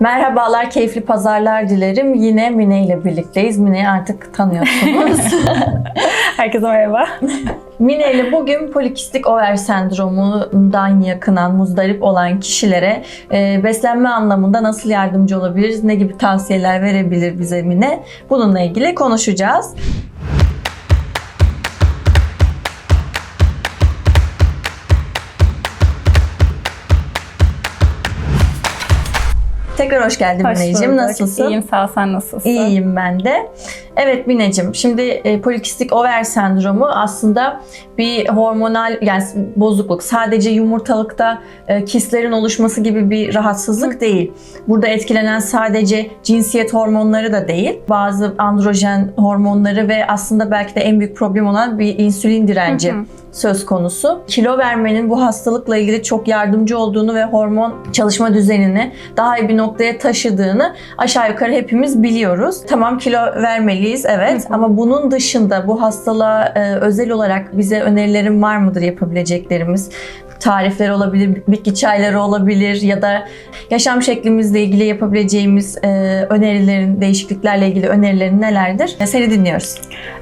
Merhabalar, keyifli pazarlar dilerim. Yine Mine ile birlikteyiz. Mine'yi artık tanıyorsunuz. Herkese merhaba. Mine ile bugün polikistik over sendromundan yakınan, muzdarip olan kişilere e, beslenme anlamında nasıl yardımcı olabiliriz, ne gibi tavsiyeler verebilir bize Mine? Bununla ilgili konuşacağız. Tekrar hoş geldin Hoş Mineciğim. bulduk. Nasılsın? İyiyim sağ ol sen nasılsın? İyiyim ben de. Evet Mineciğim, şimdi e, polikistik over sendromu aslında bir hormonal yani bozukluk. Sadece yumurtalıkta e, kistlerin oluşması gibi bir rahatsızlık değil. Burada etkilenen sadece cinsiyet hormonları da değil. Bazı androjen hormonları ve aslında belki de en büyük problem olan bir insülin direnci Hı hı. söz konusu. Kilo vermenin bu hastalıkla ilgili çok yardımcı olduğunu ve hormon çalışma düzenini daha iyi bir noktaya taşıdığını aşağı yukarı hepimiz biliyoruz. Tamam kilo vermeliyiz evet Hı hı. ama bunun dışında bu hastalığa e, özel olarak bize önerilerin var mıdır yapabileceklerimiz? Tarifler olabilir, bitki çayları olabilir ya da yaşam şeklimizle ilgili yapabileceğimiz e, önerilerin, değişikliklerle ilgili önerilerin nelerdir? E, Seni dinliyoruz.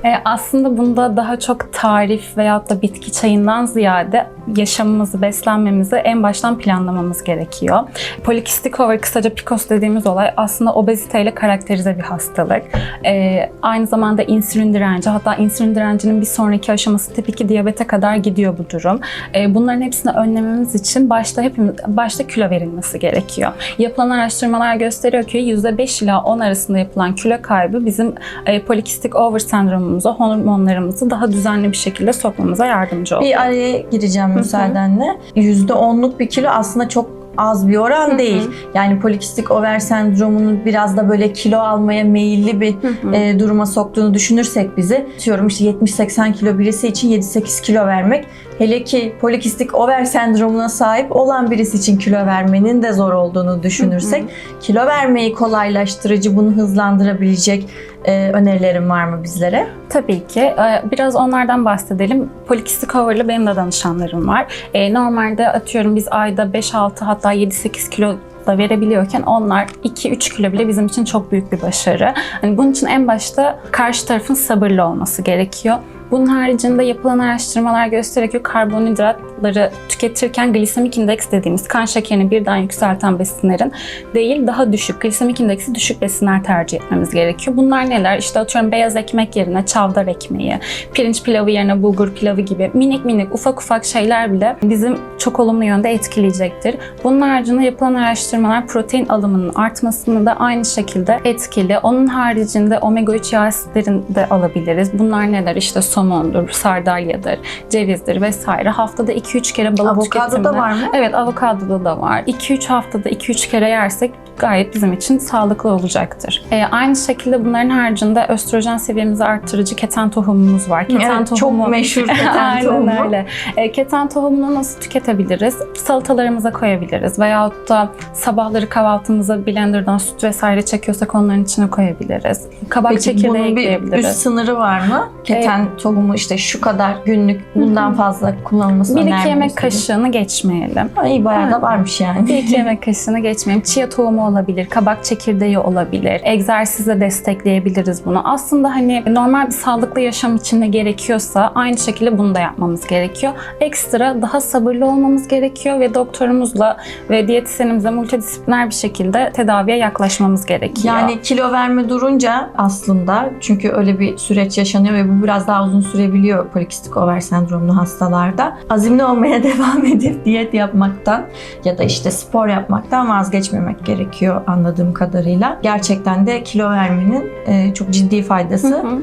Ee, aslında bunda daha çok tarif veyahut da bitki çayından ziyade yaşamımızı, beslenmemizi en baştan planlamamız gerekiyor. Polikistik over, kısaca PCOS dediğimiz olay aslında obeziteyle karakterize bir hastalık. Ee, aynı zamanda insülin direnci, hatta insülin direncinin bir sonraki aşaması tip 2 diyabete kadar gidiyor bu durum. Ee, bunların hepsini önlememiz için başta hepimiz başta kilo verilmesi gerekiyor. Yapılan araştırmalar gösteriyor ki %5 ila 10 arasında yapılan kilo kaybı bizim e, polikistik over sendromumuza, hormonlarımızı daha düzenli bir şekilde sokmamıza yardımcı oluyor. Bir araya gireceğim müsaadenle. %10'luk bir kilo aslında çok az bir oran Hı hı. değil. Yani polikistik over sendromunu biraz da böyle kilo almaya meyilli bir Hı hı. e, duruma soktuğunu düşünürsek bizi diyorum işte 70-80 kilo birisi için 7-8 kilo vermek hele ki polikistik over sendromuna sahip olan birisi için kilo vermenin de zor olduğunu düşünürsek Hı kilo vermeyi kolaylaştırıcı bunu hızlandırabilecek e, önerilerin var mı bizlere? Tabii ki. Ee, Biraz onlardan bahsedelim. Polikistik over'lı benim de danışanlarım var. Ee, Normalde atıyorum biz ayda 5-6 hatta 7-8 kilo da verebiliyorken onlar 2-3 kilo bile bizim için çok büyük bir başarı. Hani bunun için en başta karşı tarafın sabırlı olması gerekiyor. Bunun haricinde yapılan araştırmalar gösteriyor ki karbonhidratları tüketirken glisemik indeks dediğimiz kan şekerini birden yükselten besinlerin değil daha düşük, glisemik indeksi düşük besinler tercih etmemiz gerekiyor. Bunlar neler? İşte atıyorum beyaz ekmek yerine çavdar ekmeği, pirinç pilavı yerine bulgur pilavı gibi minik minik ufak ufak şeyler bile bizim çok olumlu yönde etkileyecektir. Bunun haricinde yapılan araştırmalar protein alımının artmasını da aynı şekilde etkili. Onun haricinde omega 3 yağ asitlerini de alabiliriz. Bunlar neler? İşte somondur, sardalyadır, cevizdir vesaire. Haftada 2-3 kere balık Avokadoda tüketimini- var mı? Evet avokadoda da var. 2-3 haftada 2-3 kere yersek gayet bizim için sağlıklı olacaktır. Ee, aynı şekilde bunların haricinde östrojen seviyemizi arttırıcı keten tohumumuz var. Keten Evet, tohumu çok meşhur keten Aynen tohumu. öyle. E, keten tohumunu nasıl tüketebiliriz? Salatalarımıza koyabiliriz. Veyahut da sabahları kahvaltımıza blenderdan süt vesaire çekiyorsak onların içine koyabiliriz. Kabak Peki çekirdeği bunun bir üst sınırı var mı? Keten tohumu işte şu kadar günlük bundan fazla kullanılması Bir iki önermiyoruz yemek kaşığını geçmeyelim. İyi bayağı da varmış yani. Bir iki yemek kaşığını geçmeyelim. Chia tohumu olabilir, kabak çekirdeği olabilir. Egzersizle destekleyebiliriz bunu. Aslında hani normal bir sağlıklı yaşam içinde gerekiyorsa aynı şekilde bunu da yapmamız gerekiyor. Ekstra daha sabırlı olmamız gerekiyor ve doktorumuzla ve diyetisyenimizle multidisipliner bir şekilde tedaviye yaklaşmamız gerekiyor. Yani kilo verme durunca aslında çünkü öyle bir süreç yaşanıyor ve bu biraz daha uzun sürebiliyor polikistik over sendromlu hastalarda. Azimli olmaya devam edip diyet yapmaktan ya da işte spor yapmaktan vazgeçmemek gerekiyor anladığım kadarıyla. Gerçekten de kilo vermenin e, çok ciddi faydası Hı hı.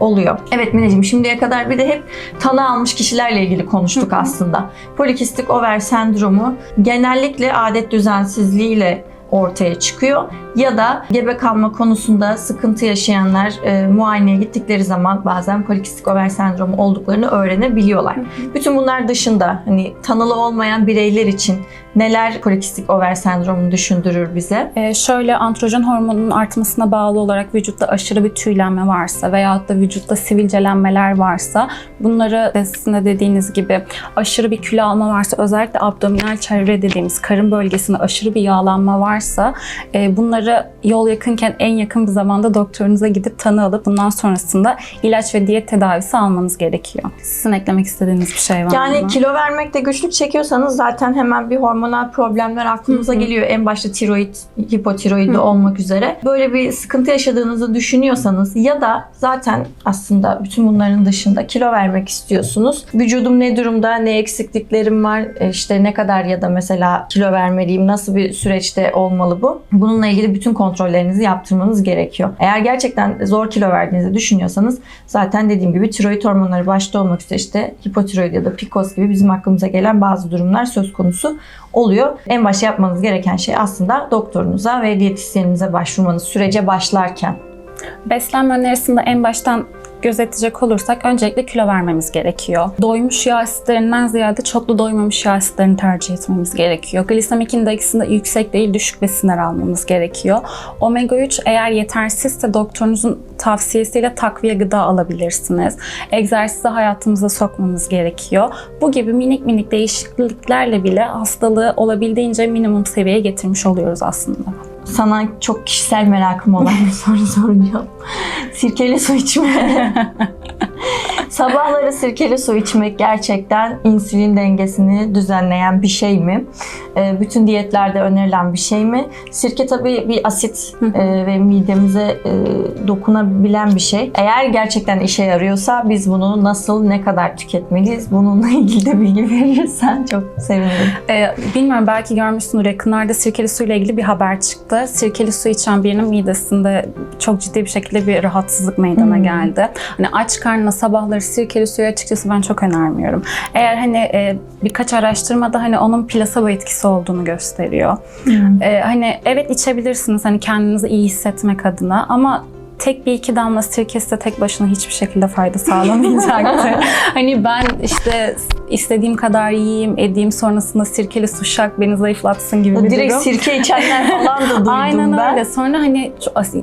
oluyor. Evet Mineciğim şimdiye kadar bir de hep tanı almış kişilerle ilgili konuştuk aslında. Polikistik over sendromu genellikle adet düzensizliğiyle ortaya çıkıyor ya da gebe kalma konusunda sıkıntı yaşayanlar e, muayeneye gittikleri zaman bazen polikistik over sendromu olduklarını öğrenebiliyorlar. Bütün bunlar dışında hani tanılı olmayan bireyler için neler polikistik over sendromunu düşündürür bize? Ee, şöyle androjen hormonunun artmasına bağlı olarak vücutta aşırı bir tüylenme varsa veyahut da vücutta sivilcelenmeler varsa bunları sizin de dediğiniz gibi aşırı bir kilo alma varsa özellikle abdominal çevre dediğimiz karın bölgesinde aşırı bir yağlanma varsa varsa e, bunları yol yakınken en yakın bir zamanda doktorunuza gidip tanı alıp bundan sonrasında ilaç ve diyet tedavisi almanız gerekiyor. Sizin eklemek istediğiniz bir şey var mı? Yani kilo vermekte güçlük çekiyorsanız zaten hemen bir hormonal problemler aklınıza Hı hı. geliyor. En başta tiroid, hipotiroidi Hı. olmak üzere. Böyle bir sıkıntı yaşadığınızı düşünüyorsanız ya da zaten aslında bütün bunların dışında kilo vermek istiyorsunuz. Vücudum ne durumda, ne eksikliklerim var, e, işte ne kadar ya da mesela kilo vermeliyim, nasıl bir süreçte olmalı bu? Bununla ilgili bütün kontrollerinizi yaptırmanız gerekiyor. Eğer gerçekten zor kilo verdiğinizi düşünüyorsanız zaten dediğim gibi tiroid hormonları başta olmak üzere işte hipotiroid ya da PCOS gibi bizim aklımıza gelen bazı durumlar söz konusu oluyor. En başta yapmanız gereken şey aslında doktorunuza ve diyetisyeninize başvurmanız sürece başlarken. Beslenme önerisinde en baştan gözetecek olursak öncelikle kilo vermemiz gerekiyor. Doymuş yağ asitlerinden ziyade çoklu doymamış yağ asitlerini tercih etmemiz gerekiyor. Glisemik indeksinde yüksek değil düşük besinler almamız gerekiyor. Omega 3 eğer yetersizse doktorunuzun tavsiyesiyle takviye gıda alabilirsiniz. Egzersizi hayatımıza sokmamız gerekiyor. Bu gibi minik minik değişikliklerle bile hastalığı olabildiğince minimum seviyeye getirmiş oluyoruz aslında. Sana çok kişisel merakım olan bir soru soracağım. Sirkeli su içme. Sabahları sirkeli su içmek gerçekten insülin dengesini düzenleyen bir şey mi? Ee, bütün diyetlerde önerilen bir şey mi? Sirke tabii bir asit e, ve midemize e, dokunabilen bir şey. Eğer gerçekten işe yarıyorsa biz bunu nasıl, ne kadar tüketmeliyiz? Bununla ilgili de bilgi verirsen çok sevinirim. Ee, bilmiyorum belki görmüşsündür yakınlarda sirkeli suyla ilgili bir haber çıktı. Sirkeli su içen birinin midesinde çok ciddi bir şekilde bir rahatsızlık meydana Hmm. geldi. Hani aç karnına sabahları sirkeli suyu açıkçası ben çok önermiyorum. Eğer hani e, birkaç araştırmada hani onun plasebo etkisi olduğunu gösteriyor. Ee, hani evet içebilirsiniz hani kendinizi iyi hissetmek adına ama tek bir iki damla sirkesi de tek başına hiçbir şekilde fayda sağlamayacaktır. hani ben işte istediğim kadar yiyeyim, edeyim sonrasında sirkeli su şak beni zayıflatsın gibi bir Direkt durum. sirke içenler falan da duydum Aynen ben. öyle. Sonra hani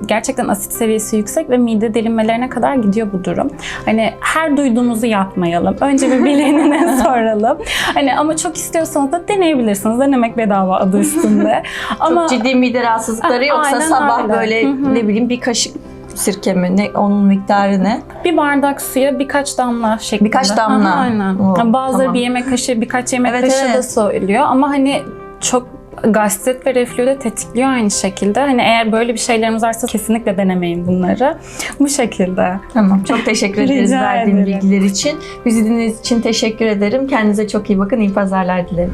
gerçekten asit seviyesi yüksek ve mide delinmelerine kadar gidiyor bu durum. Hani her duyduğumuzu yapmayalım. Önce bir bilenine soralım. Hani ama çok istiyorsanız da deneyebilirsiniz. Denemek bedava adı üstünde. ama Çok ciddi mide rahatsızlıkları Ah, yoksa aynen sabah öyle. böyle Hı hı. ne bileyim bir kaşık sirke mi ne onun miktarı ne? bir bardak suya birkaç damla şeklinde. Birkaç damla. Aha, aynen. Oo, Yani Bazıları tamam. bir yemek kaşığı, birkaç yemek Evet, kaşığı da evet. söylüyor. Ama hani çok gastrit ve reflü de tetikliyor aynı şekilde. Hani eğer böyle bir şeylerimiz varsa kesinlikle denemeyin bunları. Bu şekilde. Tamam. Çok teşekkür ederiz verdiğin bilgiler için. Bizi dinlediğiniz için teşekkür ederim. Kendinize çok iyi bakın. İyi pazarlar dilerim.